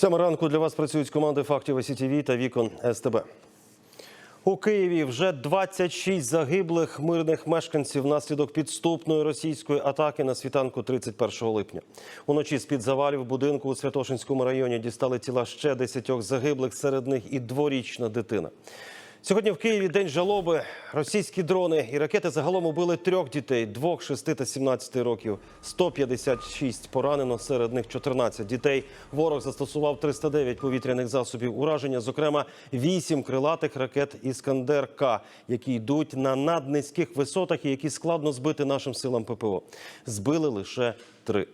Саме ранку для вас працюють команди фактів СІТВ та вікон СТБ. У Києві вже 26 загиблих мирних мешканців внаслідок підступної російської атаки на світанку 31 липня. Уночі з-під завалів будинку у Святошинському районі дістали тіла ще 10 загиблих, серед них і дворічна дитина. Сьогодні в Києві день жалоби. Російські дрони і ракети загалом убили трьох дітей: двох, шести та 17 років. 156 поранено, серед них 14 дітей. Ворог застосував 309 повітряних засобів ураження, зокрема 8 крилатих ракет Іскандер К, які йдуть на наднизьких висотах і які складно збити нашим силам ППО. Збили лише три.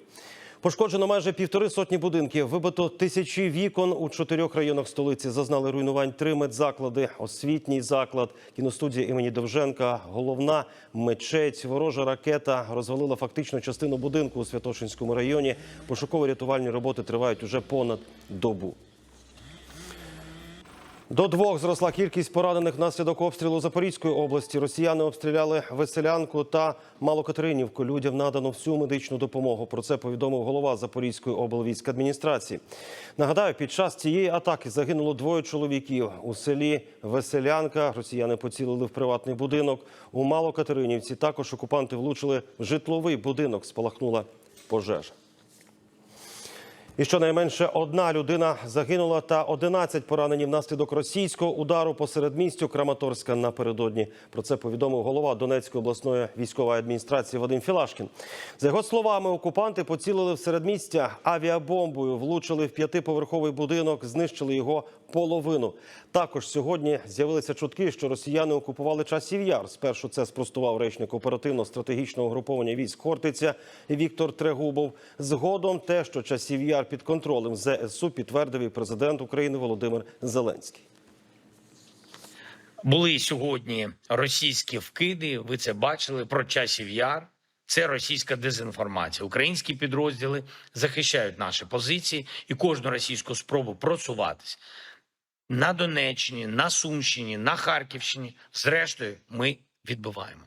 Пошкоджено майже півтори сотні будинків. Вибито тисячі вікон у чотирьох районах столиці. Зазнали руйнувань три медзаклади, освітній заклад, кіностудія імені Довженка, головна мечеть. Ворожа ракета розвалила фактично частину будинку у Святошинському районі. Пошуково-рятувальні роботи тривають уже понад добу. До двох зросла кількість поранених внаслідок обстрілу Запорізької області. Росіяни обстріляли Веселянку та Малокатеринівку. Людям надано всю медичну допомогу. Про це повідомив голова Запорізької облвійськадміністрації. Нагадаю, під час цієї атаки загинуло двоє чоловіків у селі Веселянка. Росіяни поцілили в приватний будинок. У Малокатеринівці також окупанти влучили в житловий будинок. Спалахнула пожежа. І щонайменше одна людина загинула та 11 поранені внаслідок російського удару по середмістю Краматорська напередодні. Про це повідомив голова Донецької обласної військової адміністрації Вадим Філашкін. За його словами, окупанти поцілили в середмістя авіабомбою, влучили в п'ятиповерховий будинок, знищили його половину. Також сьогодні з'явилися чутки, що росіяни окупували часів яр. Спершу це спростував речник оперативно-стратегічного груповання військ Хортиця Віктор Трегубов. Згодом те, що часів яр під контролем ЗСУ, підтвердив і президент України Володимир Зеленський. Були сьогодні російські вкиди. Ви це бачили про часів яр. Це російська дезінформація. Українські підрозділи захищають наші позиції і кожну російську спробу просуватись на Донеччині, на Сумщині, на Харківщині. Зрештою, ми відбиваємо.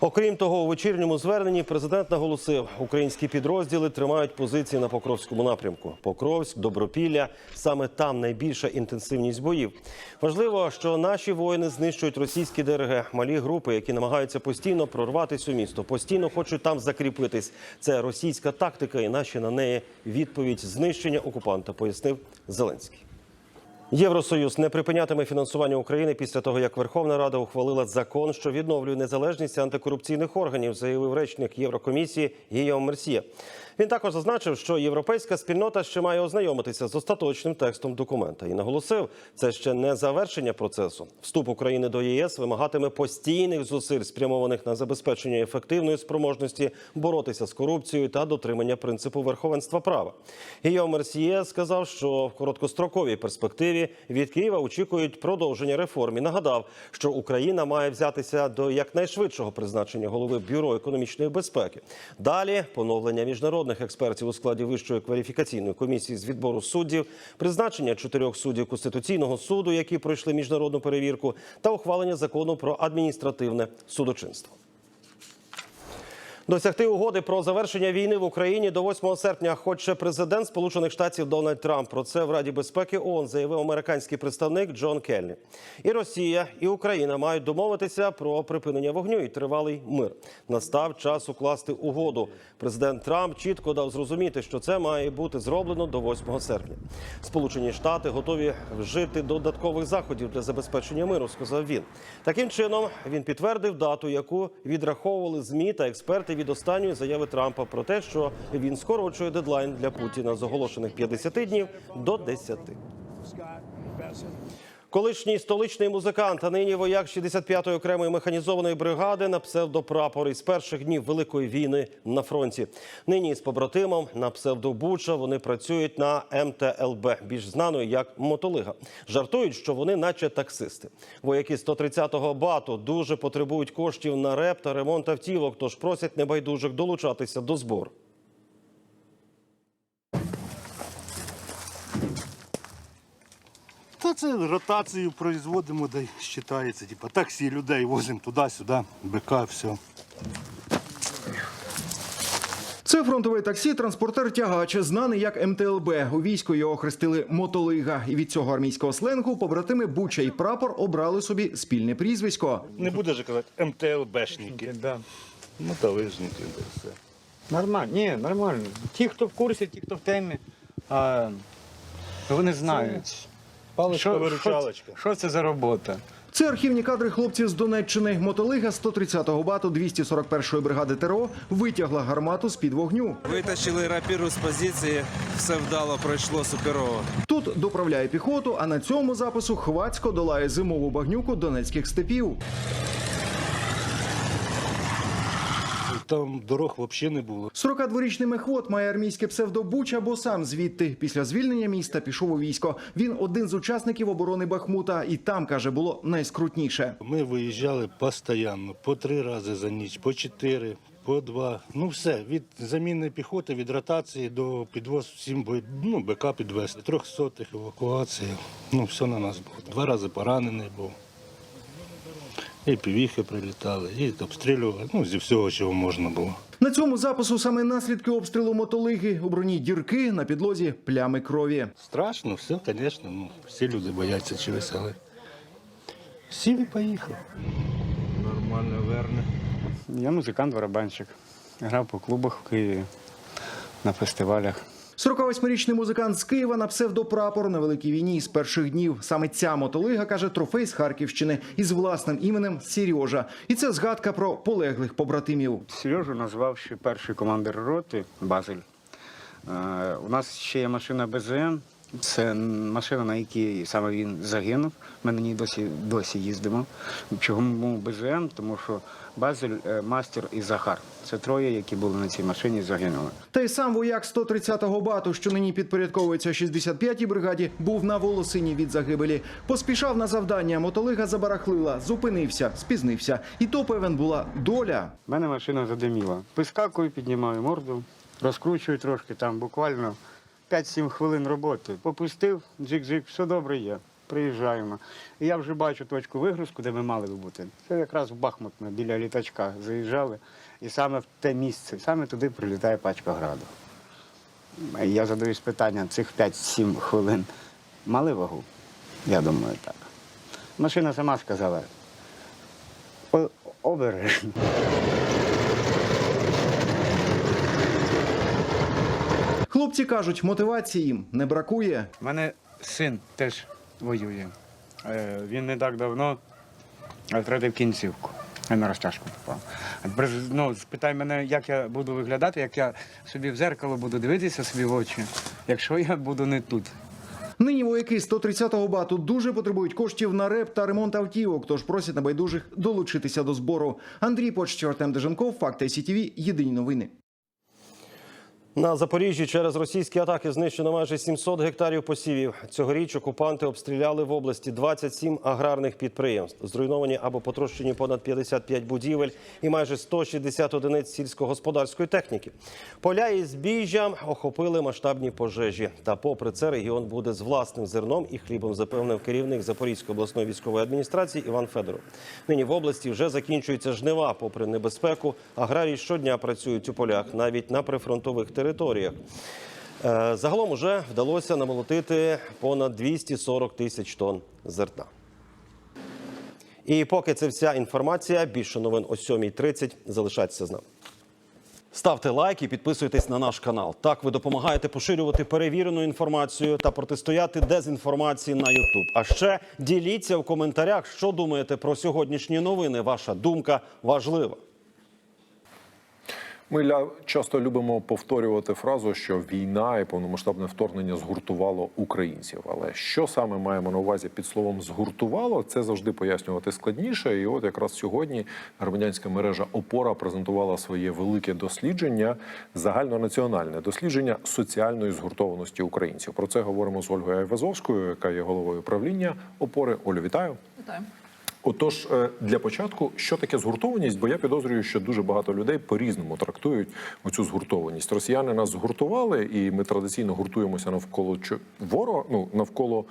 Окрім того, у вечірньому зверненні президент наголосив, українські підрозділи тримають позиції на Покровському напрямку. Покровськ, Добропілля саме там найбільша інтенсивність боїв. Важливо, що наші воїни знищують російські ДРГ, малі групи, які намагаються постійно прорватися у місто, постійно хочуть там закріпитись. Це російська тактика, і наші на неї відповідь знищення окупанта, пояснив Зеленський. Євросоюз не припинятиме фінансування України після того, як Верховна Рада ухвалила закон, що відновлює незалежність антикорупційних органів, заявив речник Єврокомісії Гійом Мерсьє. Він також зазначив, що європейська спільнота ще має ознайомитися з остаточним текстом документа і наголосив, це ще не завершення процесу. Вступ України до ЄС вимагатиме постійних зусиль, спрямованих на забезпечення ефективної спроможності боротися з корупцією та дотримання принципу верховенства права. Гійом Мерсьє сказав, що в короткостроковій перспективі від Києва очікують продовження реформ і нагадав, що Україна має взятися до якнайшвидшого призначення голови бюро економічної безпеки. Далі поновлення міжнародних експертів у складі вищої кваліфікаційної комісії з відбору суддів, призначення чотирьох суддів конституційного суду, які пройшли міжнародну перевірку, та ухвалення закону про адміністративне судочинство. Досягти угоди про завершення війни в Україні до 8 серпня хоче президент Сполучених Штатів Дональд Трамп. Про це в Раді безпеки ООН заявив американський представник Джон Келлі. І Росія, і Україна мають домовитися про припинення вогню і тривалий мир. Настав час укласти угоду. Президент Трамп чітко дав зрозуміти, що це має бути зроблено до 8 серпня. Сполучені Штати готові вжити додаткових заходів для забезпечення миру, сказав він. Таким чином він підтвердив дату, яку відраховували змі та експерти від останньої заяви Трампа про те, що він скорочує дедлайн для Путіна з оголошених 50 днів до 10. Колишній столичний музикант, а нині вояк 65-ї окремої механізованої бригади на псевдопрапор із перших днів Великої війни на фронті. Нині з побратимом на псевдобуча вони працюють на МТЛБ, більш знаною як мотолига. Жартують, що вони, наче таксисти. Вояки 130-го бату дуже потребують коштів на реп та ремонт автівок, тож просять небайдужих долучатися до збору. Це ротацію производимо, де вважається. Типа таксі людей возимо туди-сюди, БК, все. Це Це фронтове таксі, транспортер тягач, знаний як МТЛБ. У війську його хрестили мотолига. І від цього армійського сленгу побратими Буча і прапор обрали собі спільне прізвисько. Не буде же казати МТЛБшники. Да. Мотолижники, да все. Нормально, ні, нормально. Ті, хто в курсі, ті, хто в темі, а, вони знають. Паличка-виручалочка. Що, що це за робота? Це архівні кадри хлопців з Донеччини. Мотолига 130-го бату 241-ї бригади ТРО витягла гармату з під вогню. Витащили рапіру з позиції, все вдало пройшло суперово. Тут доправляє піхоту, а на цьому запису хвацько долає зимову багнюку донецьких степів. Там дорог взагалі не було. 42-річний мехвод має армійське псевдо Буча, бо сам звідти. Після звільнення міста пішов у військо. Він один з учасників оборони Бахмута, і там каже, було найскрутніше. Ми виїжджали постійно, по три рази за ніч, по чотири, по два. Ну все, від заміни піхоти, від ротації до підвоз всім бой, ну, БК підвезли. Трьохсотих евакуація. Ну, все на нас було. Два рази поранений був. І півіхи прилітали, і обстрілювали. Ну, зі всього, чого можна було. На цьому запису саме наслідки обстрілу мотолиги. У броні дірки на підлозі плями крові. Страшно, все, звісно. Ну, всі люди бояться чогось, але сів і поїхав. Нормально верне. Я музикант, барабанщик. Грав по клубах в Києві, на фестивалях. 48-річний музикант з Києва на псевдопрапор на великій війні з перших днів. Саме ця мотолига каже трофей з Харківщини із власним іменем Сережа. І це згадка про полеглих побратимів. Сережу назвав ще перший командир роти Базель. Е, у нас ще є машина БЗН. Це машина, на якій саме він загинув. Ми на ній досі, досі їздимо. Чому БЗН? Тому що Базель, е, Мастер і Захар. Це троє, які були на цій машині, загинули. Та й сам вояк 130-го бату, що нині підпорядковується 65-й бригаді, був на волосині від загибелі. Поспішав на завдання. Мотолига забарахлила, зупинився, спізнився. І то певен була доля. У мене машина задиміла. Вискакую, піднімаю морду, розкручую трошки, там буквально 5-7 хвилин роботи. Попустив, джик-джик, все добре є. Приїжджаємо. І я вже бачу точку вигрузку, де ми мали би бути. Це якраз в Бахмут біля літачка заїжджали. І саме в те місце, саме туди прилітає пачка граду. Я задаюсь питанням, цих 5-7 хвилин мали вагу? Я думаю, так. Машина сама сказала. «О- Обережно. Хлопці кажуть, мотивації їм не бракує. У мене син теж воює. Е, Він не так давно втратив кінцівку. Я на розтяжку попав. Ну, спитай мене, як я буду виглядати, як я собі в зеркало буду дивитися собі в очі, якщо я буду не тут. Нині вояки 130-го бату дуже потребують коштів на реп та ремонт автівок, тож просять небайдужих долучитися до збору. Андрій Почтєв, Артем Деженков, Факти СІТВ, Єдині новини. На Запоріжжі через російські атаки знищено майже 700 гектарів посівів. Цьогоріч окупанти обстріляли в області 27 аграрних підприємств. Зруйновані або потрощені понад 55 будівель і майже 160 одиниць сільськогосподарської техніки. Поля із збіжжям охопили масштабні пожежі. Та попри це регіон буде з власним зерном і хлібом, запевнив керівник Запорізької обласної військової адміністрації Іван Федоров. Нині в області вже закінчуються жнива. Попри небезпеку, аграрії щодня працюють у полях, навіть на прифронтових територіях. Е, Загалом уже вдалося намолотити понад 240 тисяч тонн зерна. І поки це вся інформація, більше новин о 7.30. Залишайтеся з нами. Ставте лайк і підписуйтесь на наш канал. Так ви допомагаєте поширювати перевірену інформацію та протистояти дезінформації на YouTube. А ще діліться в коментарях, що думаєте про сьогоднішні новини. Ваша думка важлива. Ми часто любимо повторювати фразу, що війна і повномасштабне вторгнення згуртувало українців. Але що саме маємо на увазі під словом згуртувало, це завжди пояснювати складніше. І от якраз сьогодні громадянська мережа Опора презентувала своє велике дослідження, загальнонаціональне дослідження соціальної згуртованості українців. Про це говоримо з Ольгою Айвазовською, яка є головою правління опори. Олю, вітаю. Вітаю. Отож, е, для початку, що таке згуртованість? Бо я підозрюю, що дуже багато людей по-різному трактують оцю згуртованість. Росіяни нас згуртували, і ми традиційно гуртуємося навколо ворога, ну навколо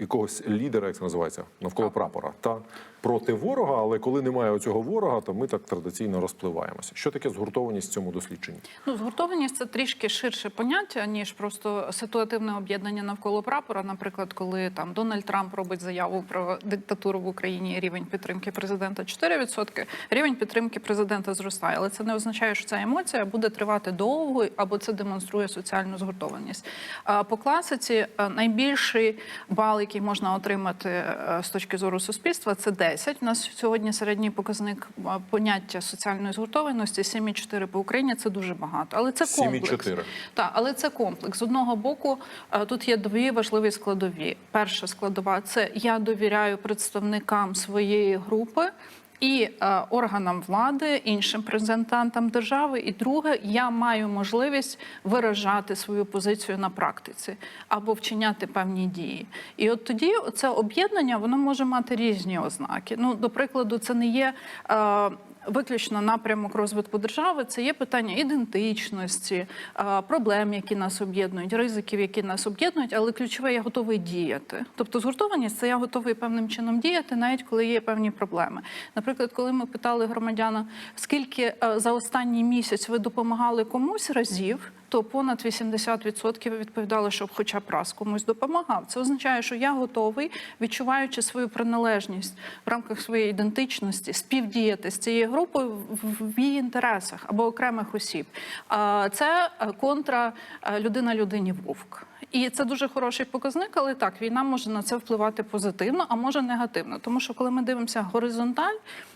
якогось лідера, як це називається, навколо прапора. Та проти ворога, але коли немає цього ворога, то ми так традиційно розпливаємося. Що таке згуртованість в цьому дослідженні? Ну, згуртованість це трішки ширше поняття, ніж просто ситуативне об'єднання навколо прапора. Наприклад, коли там Дональд Трамп робить заяву про диктатуру в Україні, рівень підтримки президента 4%, рівень підтримки президента зростає. Але це не означає, що ця емоція буде тривати довго або це демонструє соціальну згуртованість. По класиці е, найбільший бал, який можна отримати е, з точки зору суспільства, це 10. У нас сьогодні середній показник поняття соціальної згуртованості 7,4 по Україні. Це дуже багато, але це комплекс. 7,4. Так, але це комплекс. З одного боку, е, тут є дві важливі складові. Перша складова це я довіряю представникам своєї групи. І е, органам влади, іншим презентантам держави, і друге, я маю можливість виражати свою позицію на практиці або вчиняти певні дії. І от тоді це об'єднання воно може мати різні ознаки. Ну, до прикладу, це не є. Виключно напрямок розвитку держави це є питання ідентичності, проблем, які нас об'єднують, ризиків, які нас об'єднують, але ключове я готовий діяти. Тобто згуртованість це я готовий певним чином діяти, навіть коли є певні проблеми. Наприклад, коли ми питали громадяна, скільки е, за останній місяць ви допомагали комусь разів. То понад 80% відповідали, що хоча б раз комусь допомагав. Це означає, що я готовий, відчуваючи свою приналежність в рамках своєї ідентичності, співдіяти з цією групою в- її інтересах або окремих осіб. Це е, контра е, людина людині вовк. І це дуже хороший показник, але так війна може на це впливати позитивно, а може негативно. Тому що коли ми дивимося горизонталь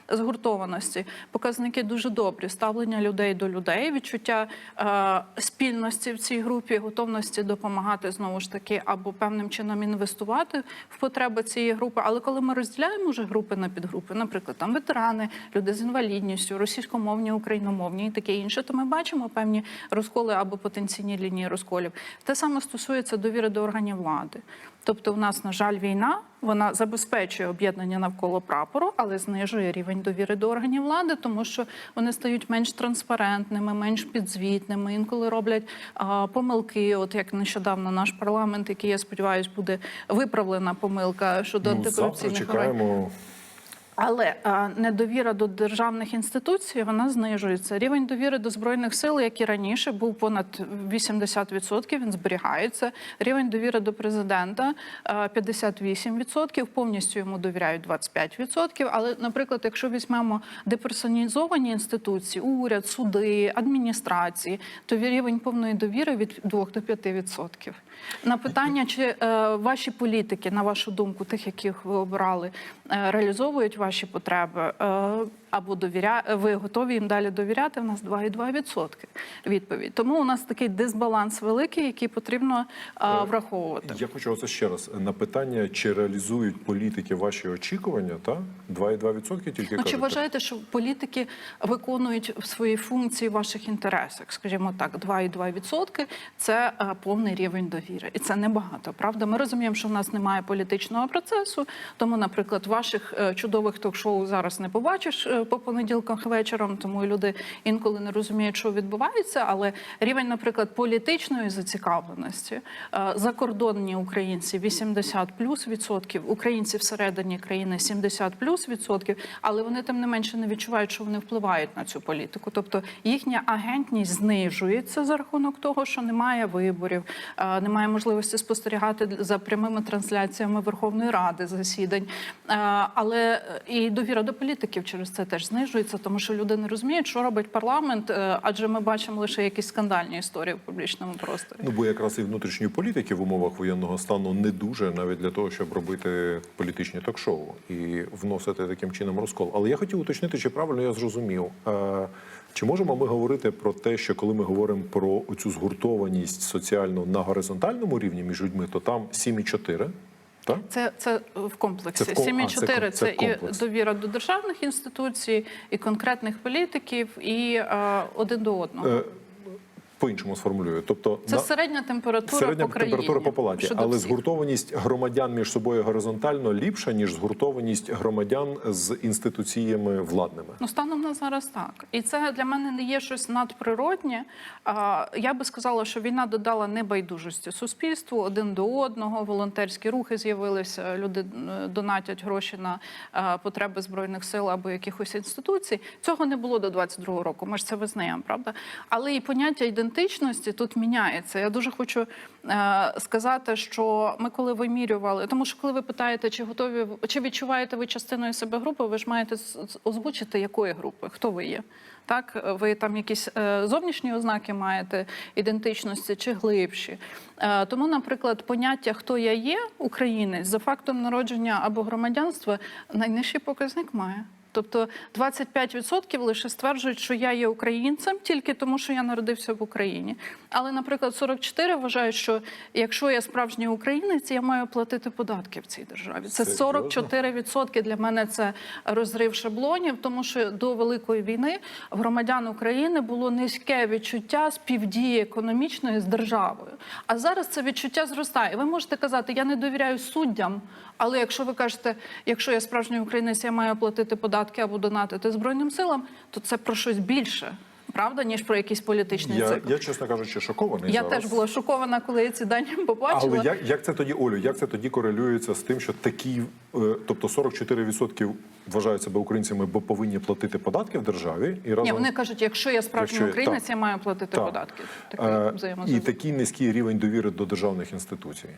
згуртованості, показники дуже добрі. Ставлення людей до людей, відчуття е, спільності в цій групі, готовності допомагати знову ж таки або певним чином інвестувати в потреби цієї групи. Але коли ми розділяємо вже групи на підгрупи, наприклад, там ветерани, люди з інвалідністю, російськомовні, україномовні і таке інше, то ми бачимо певні розколи або потенційні лінії розколів. Те саме стосується довіри до органів влади. Тобто, у нас, на жаль, війна вона забезпечує об'єднання навколо прапору, але знижує рівень довіри до органів влади, тому що вони стають менш транспарентними, менш підзвітними. Інколи роблять а, помилки. От як нещодавно наш парламент, який я сподіваюся, буде виправлена помилка щодо Ну, антикорупційних чекаємо. Але недовіра до державних інституцій вона знижується. Рівень довіри до збройних сил, як і раніше, був понад 80%, Він зберігається. Рівень довіри до президента а, 58%, повністю йому довіряють 25%. Але, наприклад, якщо візьмемо деперсоналізовані інституції, уряд, суди, адміністрації, то рівень повної довіри від 2 до 5%. На питання, чи е, ваші політики, на вашу думку, тих, яких ви обрали, е, реалізовують ваші потреби? Е, або довіря... ви готові їм далі довіряти? У нас 2,2% відповідь. Тому у нас такий дисбаланс великий, який потрібно е, враховувати. Я хочу оце ще раз на питання, чи реалізують політики ваші очікування, та 2,2% тільки Ну, чи кажете? вважаєте, що політики виконують свої функції в ваших інтересах? Скажімо так, 2,2% – це е, повний рівень довіри, і це небагато. Правда, ми розуміємо, що в нас немає політичного процесу. Тому, наприклад, ваших е, чудових ток-шоу зараз не побачиш е, по понеділках вечором, тому люди інколи не розуміють, що відбувається. Але рівень, наприклад, політичної зацікавленості е, закордонні українці 80 плюс відсотків, українці всередині країни 70 плюс відсотків, але вони тим не менше не відчувають, що вони впливають на цю політику. Тобто їхня агентність знижується за рахунок того, що немає виборів, е, немає можливості спостерігати за прямими трансляціями Верховної Ради засідань. Е, Але і довіра до політиків через це теж знижується, тому що люди не розуміють, що робить парламент, е, адже ми бачимо лише якісь скандальні історії в публічному просторі. Ну, бо якраз і внутрішньої політики в умовах воєнного стану не дуже навіть для того, щоб робити політичні ток-шоу і вносити таким чином розкол. Але я хотів уточнити, чи правильно я зрозумів. Е, Чи можемо ми говорити про те, що коли ми говоримо про цю згуртованість соціальну на горизонтальному рівні між людьми, то там 7,4, так? Це, це в комплексі. Це в а, 7,4 це це, це і довіра до державних інституцій, і конкретних політиків, і е, один до одного. Е, по-іншому сформулюю. Тобто Це на- середня температура середня по країні. температура по палаті, але всіх. згуртованість громадян між собою горизонтально ліпша ніж згуртованість громадян з інституціями владними. Ну, станом на зараз так. І це для мене не є щось надприроднє. А, Я би сказала, що війна додала небайдужості суспільству один до одного. Волонтерські рухи з'явилися. Люди е, донатять гроші на е, потреби збройних сил або якихось інституцій. Цього не було до 22-го року. Ми ж це визнаємо, правда? Але і поняття ідентичності тут міняється. Я дуже хочу е, сказати, що ми коли вимірювали, тому що коли ви питаєте, чи готові чи відчуваєте ви частиною себе групи, ви ж маєте озвучити, якої групи, хто ви є. Так, ви там якісь е, зовнішні ознаки маєте ідентичності чи глибші. Е, тому, наприклад, поняття хто я є, українець за фактом народження або громадянства найнижчий показник має. Тобто 25% лише стверджують, що я є українцем тільки тому, що я народився в Україні. Але, наприклад, 44 вважають, що якщо я справжній українець, я маю платити податки в цій державі. Це Серйозно? 44% для мене це розрив шаблонів, тому що до великої війни в громадян України було низьке відчуття співдії економічної з державою. А зараз це відчуття зростає. Ви можете казати, я не довіряю суддям. Але якщо ви кажете, якщо я справжній українець, я маю платити податки або донатити збройним силам, то це про щось більше, правда, ніж про якийсь політичний Я, цикл. я чесно кажучи, шокований Я зараз. теж була шокована, коли я ці дані побачила. Але як, як це тоді, Олю, як це тоді корелюється з тим, що такі, е, тобто 44% вважають себе українцями, бо повинні платити податки в державі, і разом Ні, вони кажуть, якщо я справжній українець, так. я маю платити Так. податки. Е, Такий і такий низький рівень довіри до державних інституцій.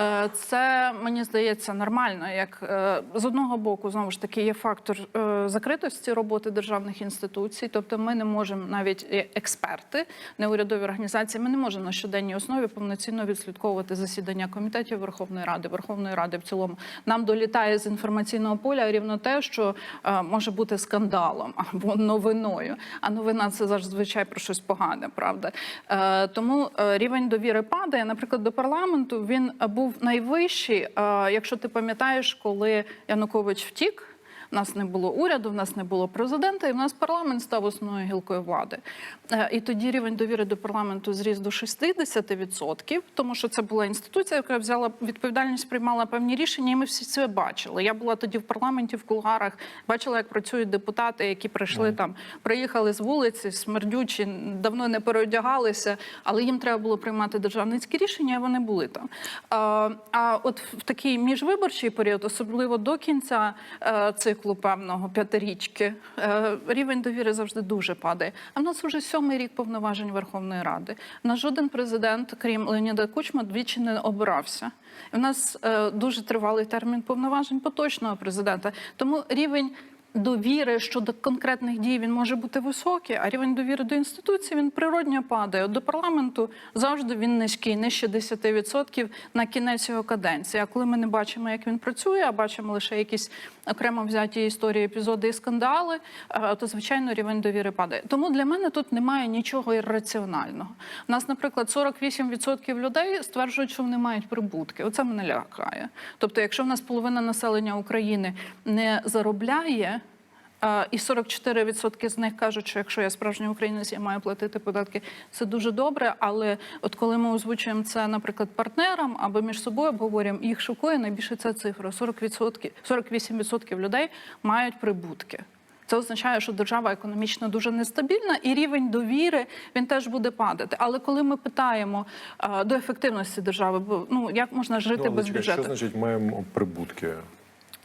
Е, Це мені здається нормально. Як е, з одного боку, знову ж таки, є фактор е, закритості роботи державних інституцій. Тобто, ми не можемо навіть е, експерти, неурядові організації, ми не можемо на щоденній основі повноцінно відслідковувати засідання комітетів Верховної Ради, Верховної Ради в цілому. Нам долітає з інформаційного поля рівно те, що е, може бути скандалом або новиною. А новина це зазвичай про щось погане, правда? Е, Тому е, рівень довіри падає. Наприклад, до парламенту він був найвищий. Якщо ти пам'ятаєш, коли Янукович втік. У нас не було уряду, в нас не було президента, і в нас парламент став основною гілкою влади. Е, І тоді рівень довіри до парламенту зріс до 60%, тому що це була інституція, яка взяла відповідальність, приймала певні рішення, і ми всі це бачили. Я була тоді в парламенті в кулуарах, бачила, як працюють депутати, які прийшли там, приїхали з вулиці, смердючі, давно не переодягалися, але їм треба було приймати державницькі рішення, і вони були там. А, а от в такий міжвиборчий період, особливо до кінця е, циклу певного п'ятирічки, е, рівень довіри завжди дуже падає. А в нас вже сьомий рік повноважень Верховної Ради. На жоден президент, крім Леоніда Кучма, двічі не обирався. В нас е, дуже тривалий термін повноважень поточного президента. Тому рівень довіри щодо конкретних дій він може бути високий, а рівень довіри до інституцій він природньо падає. От До парламенту завжди він низький, нижче 10% на кінець його каденції. А коли ми не бачимо, як він працює, а бачимо лише якісь окремо взяті історії, епізоди і скандали, е, то звичайно рівень довіри падає. Тому для мене тут немає нічого ірраціонального. У нас, наприклад, 48% людей стверджують, що вони мають прибутки. Оце мене лякає. Тобто, якщо в нас половина населення України не заробляє. І 44% з них кажуть, що якщо я справжній українець, я маю платити податки. Це дуже добре. Але от коли ми озвучуємо це, наприклад, партнерам або між собою обговорюємо, їх шокує найбільше ця цифра. 40%, 48% людей мають прибутки. Це означає, що держава економічно дуже нестабільна, і рівень довіри він теж буде падати. Але коли ми питаємо е, до ефективності держави, бо ну як можна жити Ну, але без чекай, бюджету? Що значить маємо прибутки?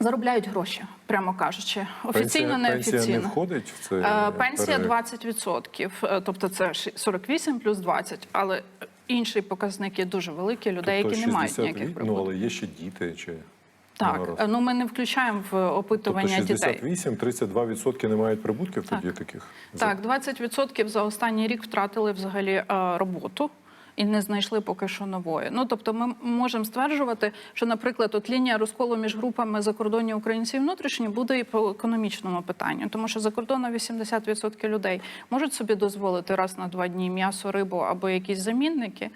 Заробляють гроші, прямо кажучи, офіційно пенсія, неофіційно. Пенсія не входить в це? Е, Пенсія пере- 20%, е, тобто це ши- 48 плюс 20, але інший показник є дуже великий людей, Тобто які не мають 60 ніяких Ну, але є ще діти чи Так, е, ну ми не включаємо в опитування тобто дітей. 68, 32% не мають прибутків тоді таких. Так, 20% за останній рік втратили взагалі роботу. І не знайшли поки що нової. Ну тобто, ми можемо стверджувати, що, наприклад, от лінія розколу між групами закордонні українці і внутрішні буде і по економічному питанню, тому що за кордоном 80% людей можуть собі дозволити раз на два дні м'ясо, рибу або якісь замінники.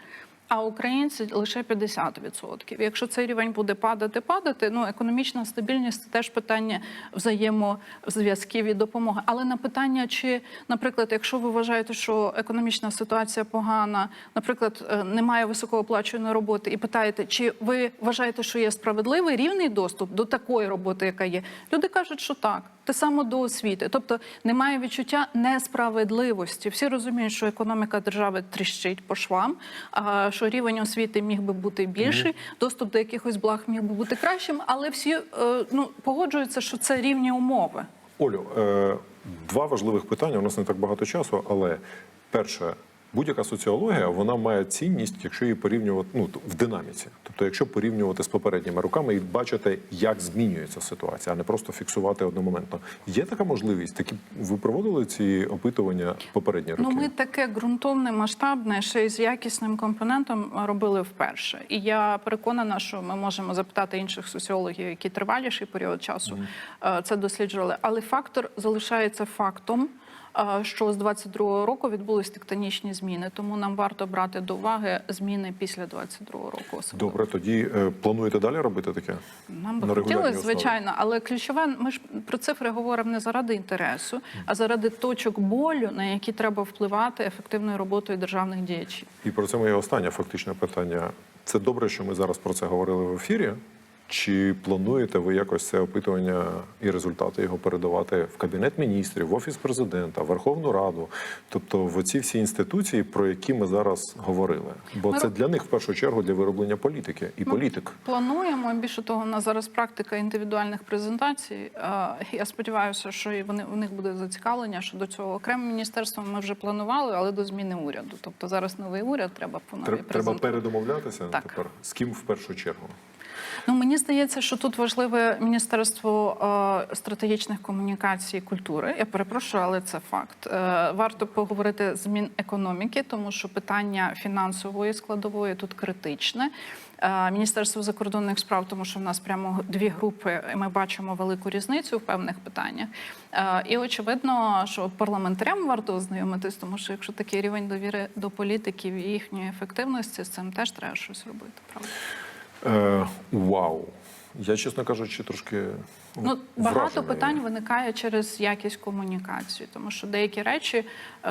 А українці лише 50%. Якщо цей рівень буде падати, падати, ну економічна стабільність це теж питання взаємозв'язків і допомоги. Але на питання, чи, наприклад, якщо ви вважаєте, що економічна ситуація погана, наприклад, е, немає високооплачуваної роботи, і питаєте, чи ви вважаєте, що є справедливий рівний доступ до такої роботи, яка є, люди кажуть, що так. Те саме до освіти, тобто немає відчуття несправедливості. Всі розуміють, що економіка держави тріщить по швам, а що рівень освіти міг би бути більший, доступ до якихось благ міг би бути кращим, але всі е, ну погоджуються, що це рівні умови. Олю, е, два важливих питання. У нас не так багато часу, але перше. Будь-яка соціологія вона має цінність, якщо її порівнювати ну в динаміці. Тобто, якщо порівнювати з попередніми роками і бачити, як змінюється ситуація, а не просто фіксувати одномоментно. Є така можливість? Такі ви проводили ці опитування попередні роки? Ну, ми таке ґрунтовне, масштабне, ще й з якісним компонентом робили вперше. І я переконана, що ми можемо запитати інших соціологів, які триваліший період часу е, це досліджували. Але фактор залишається фактом. Що з 22-го року відбулись тектонічні зміни, тому нам варто брати до уваги зміни після 22-го року. особливо. Добре, тоді е, плануєте далі робити таке? Нам би хотілося, звичайно, але ключове, ми ж про цифри говоримо не заради інтересу, а заради точок болю, на які треба впливати ефективною роботою державних діячів. І про це моє останнє фактичне питання. Це добре, що ми зараз про це говорили в ефірі. Чи плануєте ви якось це опитування і результати його передавати в кабінет міністрів, в офіс президента, в Верховну Раду, тобто в оці всі інституції, про які ми зараз говорили? Бо Ми це для них в першу чергу для вироблення політики і політик. Плануємо більше того, у нас зараз практика індивідуальних презентацій. Я сподіваюся, що і вони у них буде зацікавлення щодо цього. Окремим міністерством ми вже планували, але до зміни уряду. Тобто зараз новий уряд треба по новій Тре- Треба передомовлятися Так. тепер. З ким в першу чергу? Ну мені здається, що тут важливе міністерство е, стратегічних комунікацій і культури. Я перепрошую, але це факт. Е, варто поговорити з Мінекономіки, тому що питання фінансової складової тут критичне. Е, Міністерство закордонних справ, тому що в нас прямо дві групи, і ми бачимо велику різницю в певних питаннях. Е, І очевидно, що парламентарям варто ознайомитись, тому що якщо такий рівень довіри до політиків і їхньої ефективності, з цим теж треба щось робити. Правда? Е, вау. Я, чесно кажучи, трошки Ну, багато вражений. питань виникає через якість комунікації, тому що деякі речі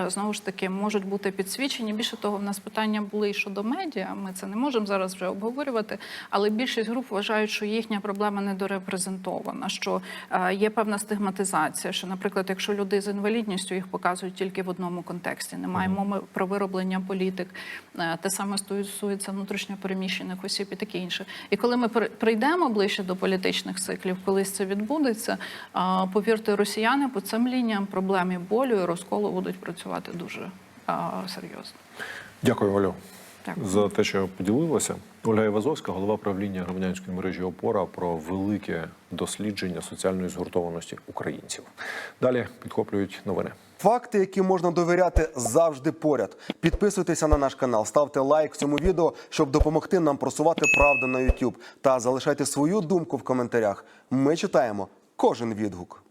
знову ж таки можуть бути підсвічені. Більше того, в нас питання були і щодо медіа. Ми це не можемо зараз вже обговорювати. Але більшість груп вважають, що їхня проблема недорепрезентована, що е, є певна стигматизація. Що, наприклад, якщо люди з інвалідністю їх показують тільки в одному контексті, немає мови про вироблення політик. Е, Те саме стосується внутрішньопереміщених осіб і таке інше. І коли ми при- прийдемо ближче до політичних циклів, колись це відбудеться, повірте, росіяни по цим лініям проблем і болю і розколу будуть працювати дуже а, серйозно. Дякую, Олю. Дякую. За те, що поділилася. Ольга Івазовська, голова правління громадянської мережі Опора про велике дослідження соціальної згуртованості українців. Далі підхоплюють новини. Факти, які можна довіряти, завжди поряд. Підписуйтеся на наш канал, ставте лайк цьому відео, щоб допомогти нам просувати правду на YouTube. Та залишайте свою думку в коментарях. Ми читаємо кожен відгук.